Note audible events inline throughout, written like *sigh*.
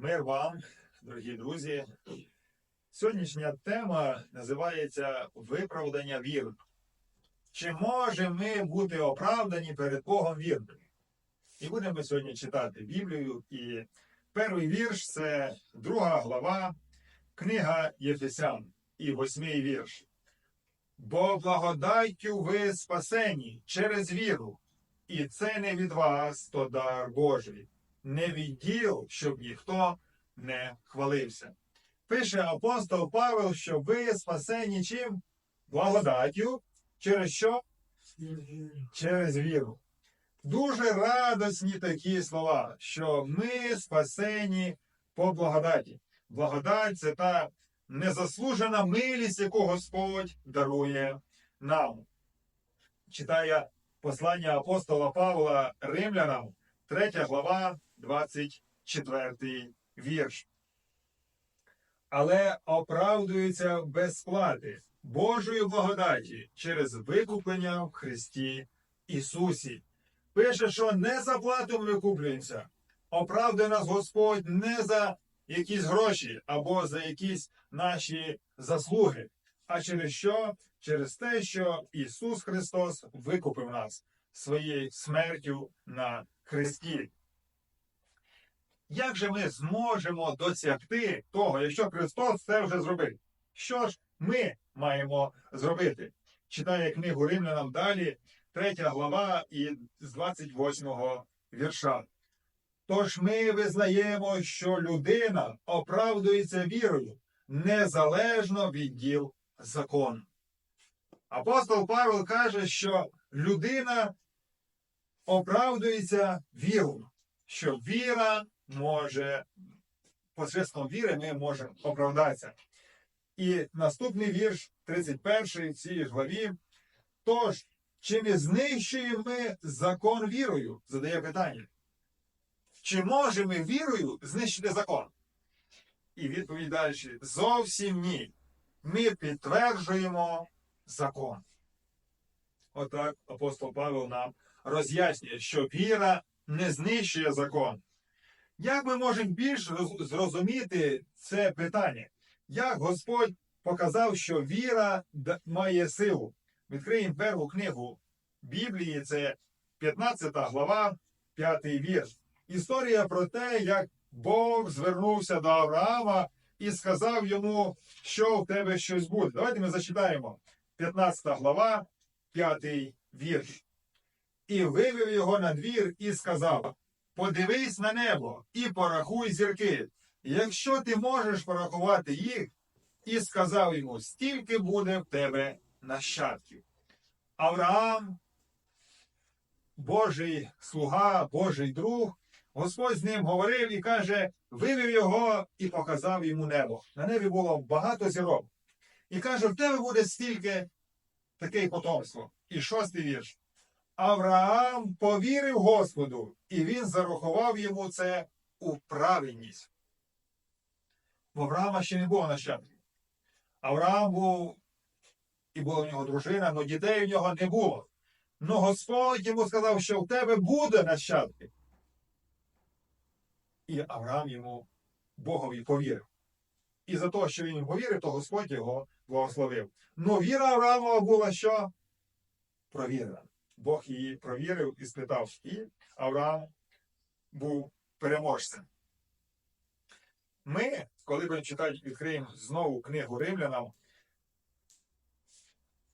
Мир вам, дорогі друзі. Сьогоднішня тема називається виправдання віри. Чи можемо ми бути оправдані перед Богом вірними? І будемо сьогодні читати Біблію. І перший вірш це друга глава, книга Єфесян і восьмий вірш. Бо благодаттю ви спасені через віру, і це не від вас, то дар Божий не відділ, щоб ніхто не хвалився. Пише апостол Павел, що ви спасені чим? Благодаттю. Через що? Через віру. Дуже радосні такі слова, що ми спасені по благодаті. Благодать це та незаслужена милість, яку Господь дарує нам. Читає послання апостола Павла римлянам, 3 глава, 24 вірш. Але оправдується без сплати Божої благодаті через викуплення в Христі Ісусі. Пише, що не за плату ми викуплюємося. Оправдує нас Господь не за якісь гроші або за якісь наші заслуги, а через що? Через те, що Ісус Христос викупив нас своєю смертю на Христі. Як же ми зможемо досягти того, якщо Христос це вже зробив? Що ж ми маємо зробити? Читає книгу Римлянам далі, 3 глава і з 28 вірша. Тож ми визнаємо, що людина оправдується вірою незалежно від діл закону. Апостол Павел каже, що людина оправдується вірою, що віра може, посредством віри ми можемо оправдатися. І наступний вірш, 31 в цій главі. Тож, чи не знищуємо ми закон вірою? Задає питання. Чи можемо ми вірою знищити закон? І відповідь далі: зовсім ні. Ми підтверджуємо закон. Отак апостол Павел нам роз'яснює, що віра не знищує закон. Як ми можемо більш зрозуміти це питання? Як Господь показав, що віра має силу? Відкриємо першу книгу Біблії, це 15 глава, 5 вірш. Історія про те, як Бог звернувся до Авраама і сказав йому, що в тебе щось буде. Давайте ми зачитаємо 15 глава, 5 вірш. І вивів його на двір і сказав: Подивись на небо і порахуй зірки. Якщо ти можеш порахувати їх, і сказав йому, стільки буде в тебе нащадків. Авраам, Божий слуга, Божий друг, Господь з ним говорив і каже, вивів його і показав йому небо. На небі було багато зірок. І каже, в тебе буде стільки таке потомство. І шостий вірш. Авраам повірив Господу, і він зарахував йому це у праведність. В Авраама ще не було нащадків. Авраам був, і була в нього дружина, але дітей в нього не було. Ну Господь йому сказав, що в тебе буде нащадки. І Авраам йому Богові повірив. І за те, що він йому повірив, то Господь його благословив. Ну віра Авраамова була що? Провірена. Бог її провірив і спитав, і Авраам був переможцем. Ми, коли будемо читати, відкриємо знову книгу римлянам,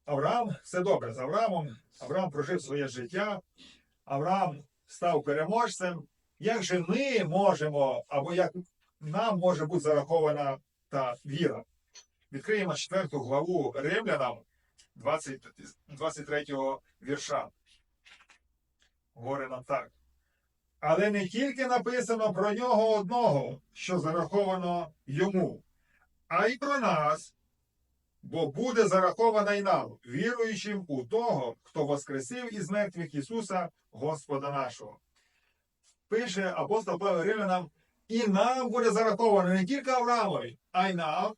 Авраам, все добре з Авраамом, Авраам прожив своє життя, Авраам став переможцем. Як же ми можемо, або як нам може бути зарахована та віра? Відкриємо четверту главу римлянам, 20, 23 вірша. Говорить нам так. Але не тільки написано про нього одного, що зараховано йому, а й про нас, бо буде зарахована й нам, віруючим у того, хто воскресив із мертвих Ісуса, Господа нашого. Пише апостол Павло Римлянам, і нам буде зараховано не тільки Авраамові, а й нам.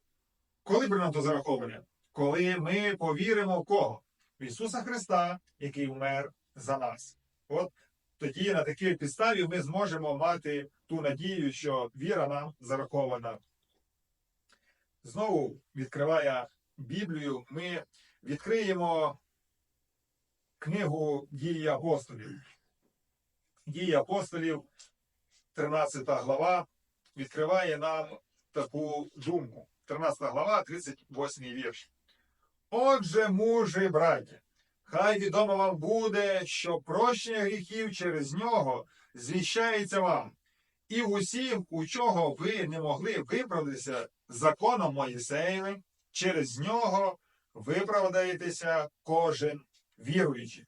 Коли буде нам то зараховане? Коли ми повіримо в кого? В Ісуса Христа, який вмер за нас. От тоді на такій підставі ми зможемо мати ту надію, що віра нам зарахована. Знову відкриває Біблію, ми відкриємо книгу дії апостолів. Дії апостолів, 13 глава, відкриває нам таку думку. 13 глава, 38 вірш. Отже, мужі, браті, хай відомо вам буде, що прощення гріхів через нього звіщається вам, і усім, у чого ви не могли виправдатися законом Моїсеєвим, через нього виправдаєтеся кожен віруючий.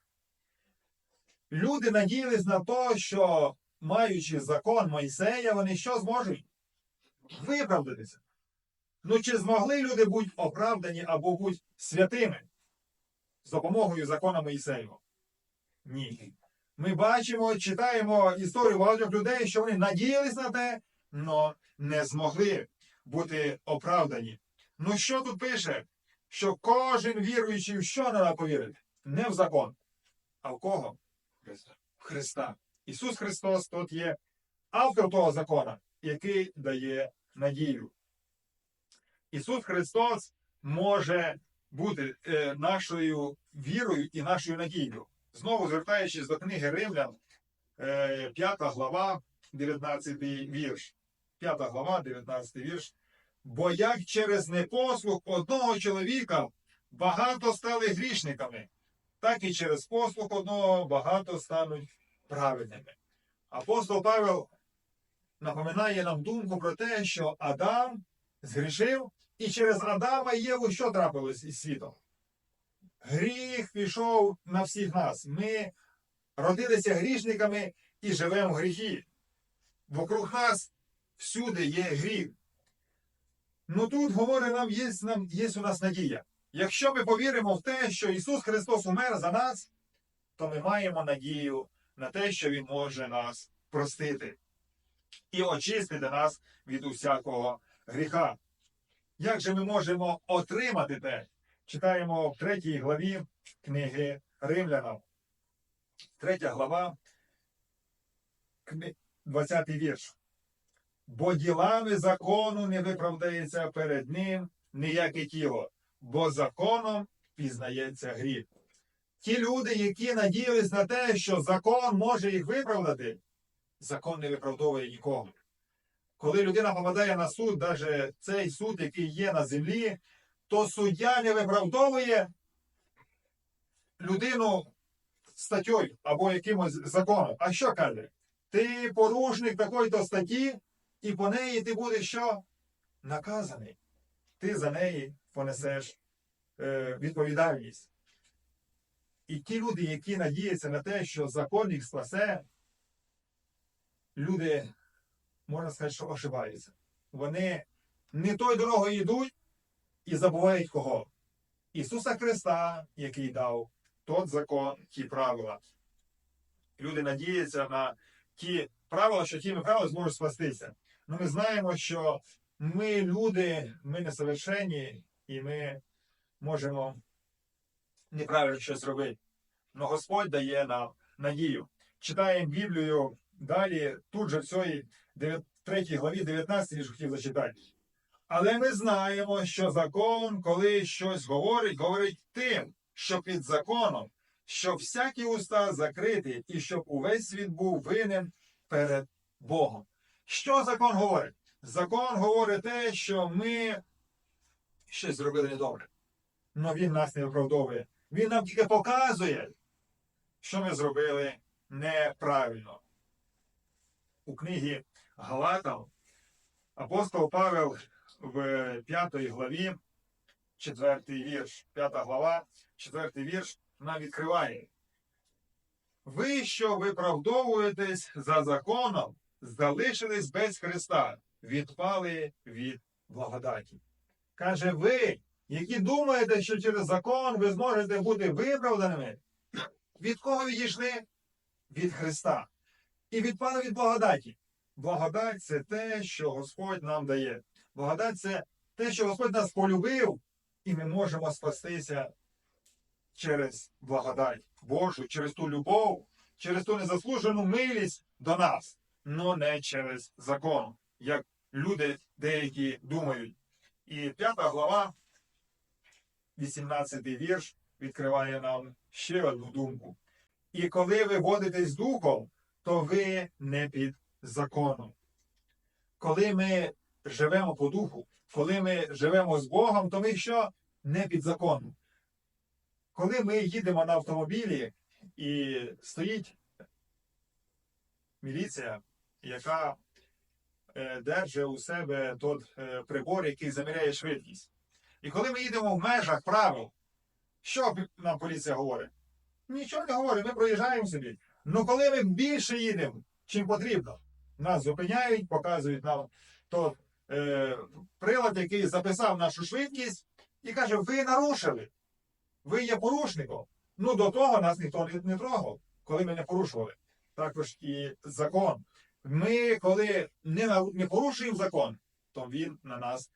Люди надіялись на те, що, маючи закон Мойсея, вони що зможуть? Виправдатися. Ну, чи змогли люди бути оправдані або бути святими з допомогою закону Моїсеєва? Ні. Ми бачимо, читаємо історію багатьох людей, що вони надіялись на те, але не змогли бути оправдані. Ну що тут пише? Що кожен віруючий в що треба повірити? Не в закон. А в кого? В Христа. Ісус Христос тут є автор того закона, який дає надію. Ісус Христос може бути е, нашою вірою і нашою надією. Знову звертаючись до книги Римлян, е, 5 глава, 19 вірш. 5 глава, 19 вірш. Бо як через непослух одного чоловіка багато стали грішниками, так і через послух одного багато стануть праведними. Апостол Павел напоминає нам думку про те, що Адам згрішив, і через Адама і Єву що трапилось із світом? Гріх пішов на всіх нас. Ми родилися грішниками і живемо в гріхі. Вокруг нас всюди є гріх. Ну тут говорить нам, є, нам, є у нас надія. Якщо ми повіримо в те, що Ісус Христос умер за нас, то ми маємо надію на те, що Він може нас простити і очистити нас від усякого гріха. Як же ми можемо отримати те? Читаємо в третій главі книги Римлянам. Третя глава, 20 вірш. Бо ділами закону не виправдається перед ним ніяке тіло, бо законом пізнається гріх. Ті люди, які надіялись на те, що закон може їх виправдати, закон не виправдовує нікого. Коли людина попадає на суд, навіть цей суд, який є на землі, то суддя не виправдовує людину статтєю або якимось законом. А що каже? Ти порушник такої-то статті, і по неї ти будеш що? Наказаний. Ти за неї понесеш е, відповідальність. І ті люди, які надіються на те, що закон їх спасе, люди, можна сказати, що ошибаються. Вони не тою дорогою йдуть і забувають кого? Ісуса Христа, який дав тот закон, ті правила. Люди надіються на ті правила, що тими правилами зможуть спастися. Ну ми знаємо, що ми люди, ми несовершенні, і ми можемо неправильно щось робити. Но Господь дає нам надію. Читаємо Біблію далі, тут же в цій 3 главі 19 ж хотів зачитати. Але ми знаємо, що закон, коли щось говорить, говорить тим, що під законом, щоб всякі уста закриті, і щоб увесь світ був винен перед Богом. Що закон говорить? Закон говорить те, що ми щось зробили недобре. Але він нас не виправдовує. Він нам тільки показує, що ми зробили неправильно. У книгі Галатам апостол Павел в 5 главі, 4 вірш, 5 глава, 4 вірш нам відкриває. Ви, що виправдовуєтесь за законом, залишились без Христа, відпали від благодаті. Каже, ви, які думаєте, що через закон ви зможете бути виправданими, від кого відійшли? Від Христа. І відпали від благодаті. Благодать це те, що Господь нам дає. Благодать це те, що Господь нас полюбив, і ми можемо спастися через благодать Божу, через ту любов, через ту незаслужену милість до нас. но не через закон, як люди деякі думають. І п'ята глава, 18 вірш, відкриває нам ще одну думку. І коли ви водитесь духом, то ви не під законом. Коли ми живемо по духу, коли ми живемо з Богом, то ми що? Не під законом. Коли ми їдемо на автомобілі і стоїть міліція, яка е, держить у себе той е, прибор, який заміряє швидкість. І коли ми їдемо в межах правил, що нам поліція говорить? Нічого не говорить, ми проїжджаємо собі. Ну коли ми більше їдемо, чим потрібно, нас зупиняють, показують нам то, е, прилад, який записав нашу швидкість, і каже: ви нарушили, ви є порушником. Ну до того нас ніхто не, трогав, коли ми не порушували. Також і закон. Ми, коли не, не порушуємо закон, то він на нас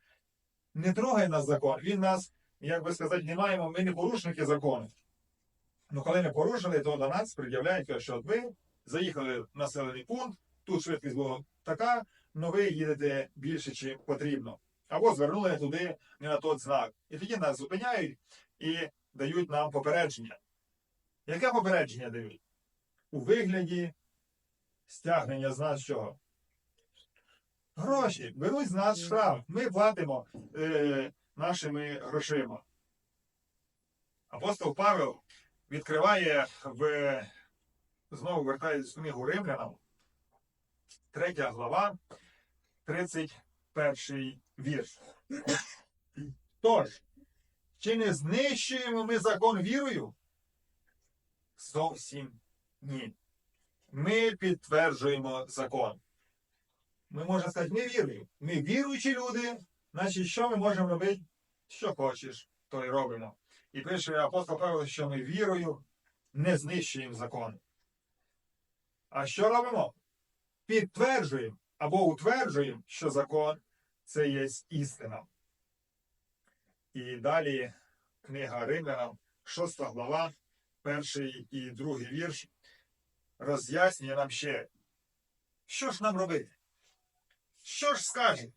не трогає нас закон. Він нас, як би сказати, не маємо, ми не порушники закону. Ну, коли ми порушили, то до нас пред'являють, що ви заїхали в населений пункт, тут швидкість була така, але ви їдете більше, чим потрібно. Або звернули туди, не на той знак. І тоді нас зупиняють і дають нам попередження. Яке попередження дають? У вигляді стягнення з нас чого? Гроші. Беруть з нас штраф. Ми платимо е, нашими грошима. Апостол Павел відкриває в знову вертається в книгу Римлянам, третя глава, 31 вірш. Тож, чи не знищуємо ми закон вірою? Зовсім ні. Ми підтверджуємо закон. Ми можемо сказати, ми віруємо. Ми віруючі люди, значить, що ми можемо робити? Що хочеш, то й робимо. І пише апостол Павло, що ми вірою не знищуємо закон. А що робимо? Підтверджуємо або утверджуємо, що закон це є істина. І далі книга Римлянам, 6 глава, перший і другий вірш, роз'яснює нам ще, що ж нам робити? Що ж скаже?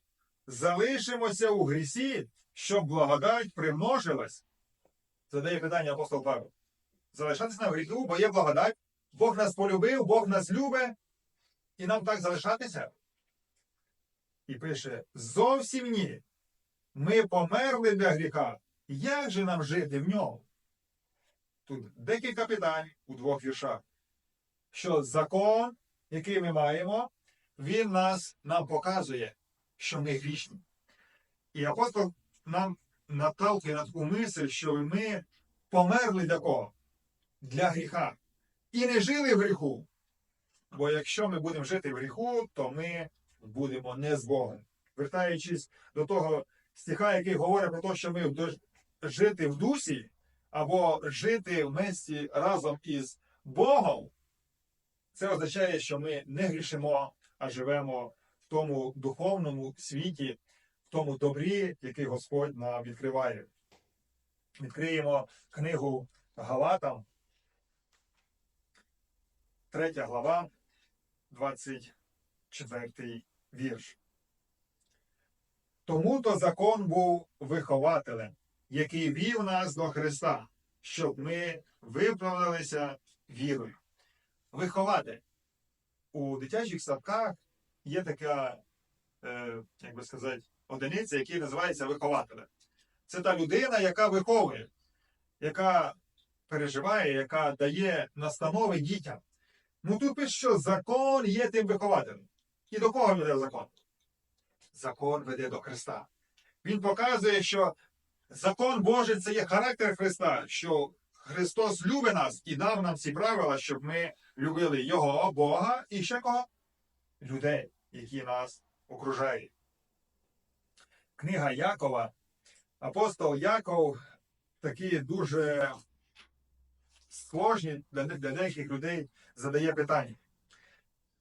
Залишимося у грісі, щоб благодать примножилась? Задає питання апостол Павло. Залишатися на гріху, бо є благодать. Бог нас полюбив, Бог нас любить, і нам так залишатися. І пише: зовсім ні. Ми померли для гріха. Як же нам жити в ньому? Тут декілька питань у двох віршах. Що закон, який ми маємо, він нас нам показує, що ми грішні. І апостол нам наталкує на таку мисль, що ми померли для кого? Для гріха. І не жили в гріху. Бо якщо ми будемо жити в гріху, то ми будемо не з Богом. Вертаючись до того стиха, який говорить про те, що ми жити в дусі, або жити в місті разом із Богом, це означає, що ми не грішимо, а живемо в тому духовному світі, в тому добрі, який Господь нам відкриває. Відкриємо книгу Галатам, 3 глава, 24 вірш. Тому то закон був вихователем, який вів нас до Христа, щоб ми виправдалися вірою. Вихователь. У дитячих садках є така, е, як би сказати, одиниця, яка називається вихователем. Це та людина, яка виховує, яка переживає, яка дає настанови дітям. Ну тут пише, що закон є тим вихователем. І до кого веде закон? Закон веде до Христа. Він показує, що закон Божий це є характер Христа, що Христос любить нас і дав нам ці правила, щоб ми любили Його, Бога і ще кого? Людей, які нас окружають. Книга Якова. Апостол Яков такі дуже сложні для, деяких людей задає питання.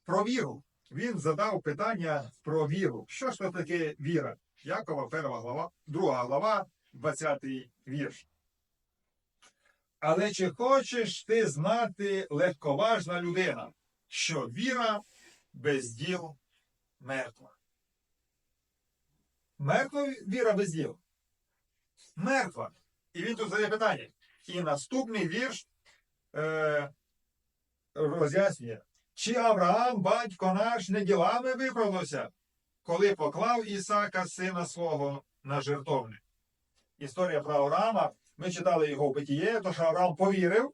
Про віру. Він задав питання про віру. Що ж то таке віра? Якова, перша глава, друга глава, 20 вірш. Але чи хочеш ти знати легковажна людина, що віра без діл мертва. Мертва віра без діл. Мертва. І він тут задає питання. І наступний вірш е, роз'яснює, чи Авраам, батько наш, не ділами виправдався, коли поклав Ісака, сина свого, на жертовник. Історія про Авраама, ми читали його в Битіє, то що Авраам повірив,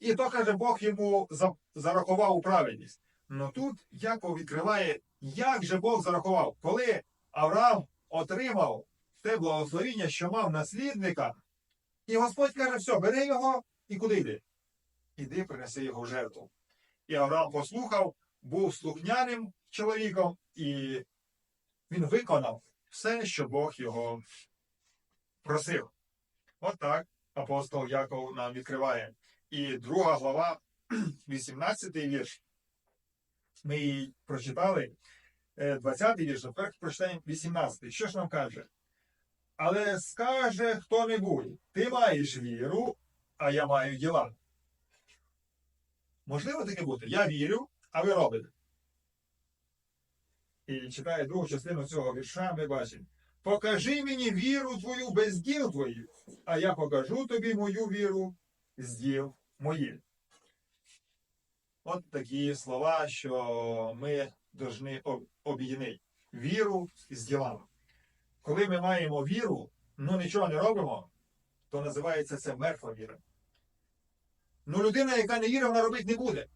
і то, каже, Бог йому зарахував у праведність. Ну тут Яков відкриває, як же Бог зарахував, коли Авраам отримав те благословіння, що мав наслідника, і Господь каже, все, бери його і куди йди? Іди, принеси його в жертву. І Авраам послухав, був слухняним чоловіком, і він виконав все, що Бог його просив. От так апостол Яков нам відкриває. І друга глава, *clears throat* 18 вірш. Ми її прочитали, 20 вірш, тепер прочитаємо 18. Що ж нам каже? Але скаже хто-небудь, ти маєш віру, а я маю діла. Можливо таке бути? Я вірю, а ви робите. І читає другу частину цього вірша, ми бачимо. Покажи мені віру твою без діл твоїх, а я покажу тобі мою віру з діл моїх. От такі слова, що ми повинні об'єднати віру з ділами. Коли ми маємо віру, ну нічого не робимо, то називається це мертва віра. Ну людина, яка не вірить, вона робити не буде.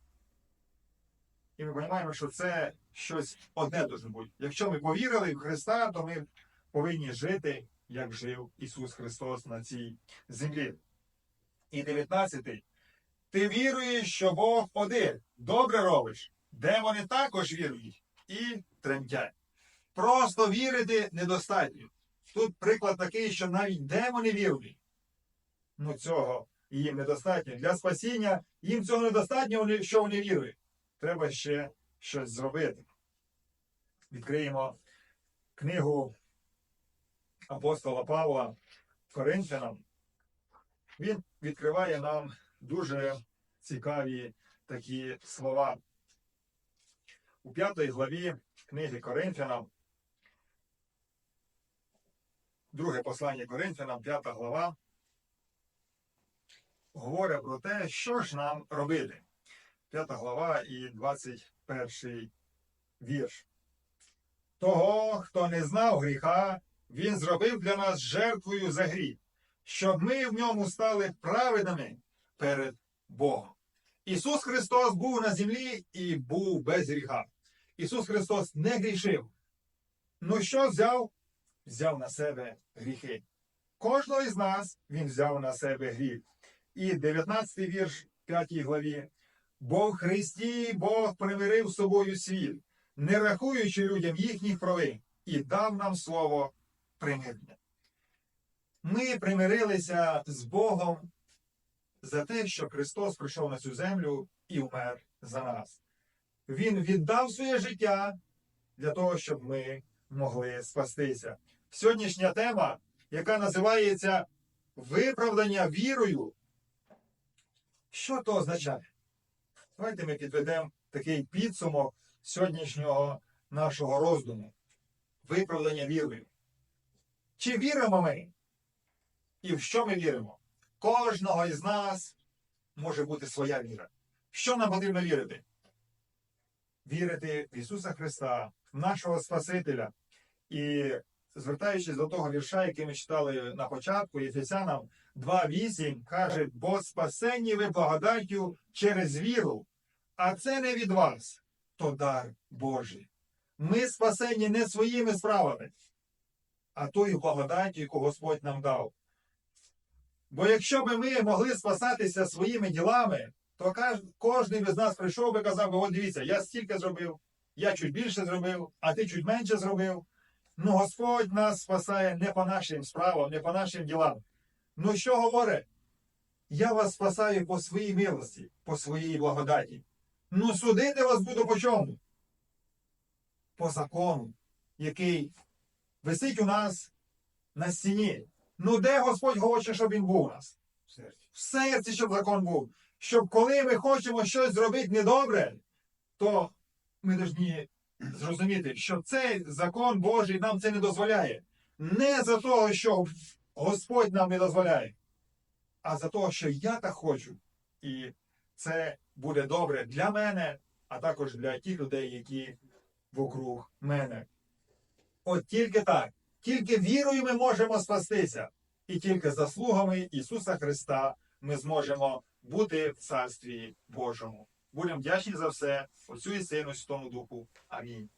І ми розуміємо, що це щось одне дуже бути. Якщо ми повірили в Христа, то ми повинні жити, як жив Ісус Христос на цій землі. І 19. Ти віруєш, що Бог один. Добре робиш. Демони також вірують і тремтять. Просто вірити недостатньо. Тут приклад такий, що навіть демони вірують. Ну цього їм недостатньо. Для спасіння їм цього недостатньо, що вони вірують. Треба ще щось зробити. Відкриємо книгу апостола Павла Коринфянам. Він відкриває нам дуже цікаві такі слова. У п'ятій главі книги Коринфянам, друге послання Коринфянам, п'ята глава, говорить про те, що ж нам робити. П'ята глава і 21 вірш. Того, хто не знав гріха, він зробив для нас жертвою за гріх, щоб ми в ньому стали праведними перед Богом. Ісус Христос був на землі і був без гріха. Ісус Христос не грішив. Ну що взяв? Взяв на себе гріхи. Кожного із нас Він взяв на себе гріх. І 19 вірш 5 главі. Бо в Христі Бог примирив собою світ, не рахуючи людям їхніх провин, і дав нам слово примирення. Ми примирилися з Богом за те, що Христос прийшов на цю землю і вмер за нас. Він віддав своє життя для того, щоб ми могли спастися. Сьогоднішня тема, яка називається виправдання вірою. Що то означає? Давайте ми підведемо такий підсумок сьогоднішнього нашого роздуму. Виправдання вірою. Чи віримо ми? І в що ми віримо? Кожного із нас може бути своя віра. Що нам потрібно вірити? Вірити в Ісуса Христа, нашого Спасителя. І звертаючись до того вірша, який ми читали на початку, Єфесянам 2.8 каже, бо спасені ви благодаттю через віру, а це не від вас, то дар Божий. Ми спасені не своїми справами, а тою благодаттю, яку Господь нам дав. Бо якщо б ми могли спасатися своїми ділами, то кожен із нас прийшов би казав от дивіться, я стільки зробив, я чуть більше зробив, а ти чуть менше зробив. Ну, Господь нас спасає не по нашим справам, не по нашим ділам. Ну що говорить? Я вас спасаю по своїй милості, по своїй благодаті. Ну, судити вас буду по чому? По закону, який висить у нас на стіні. Ну, де Господь хоче, щоб він був у нас? В серці, щоб закон був. Щоб коли ми хочемо щось зробити недобре, то ми повинні зрозуміти, що цей закон Божий нам це не дозволяє. Не за того, що Господь нам не дозволяє, а за того, що я так хочу. І це буде добре для мене, а також для тих людей, які вокруг мене. От тільки так, тільки вірою ми можемо спастися, і тільки заслугами Ісуса Христа ми зможемо бути в Царстві Божому. Будемо вдячні за все, Отцю і Сину, і Святому Духу. Амінь.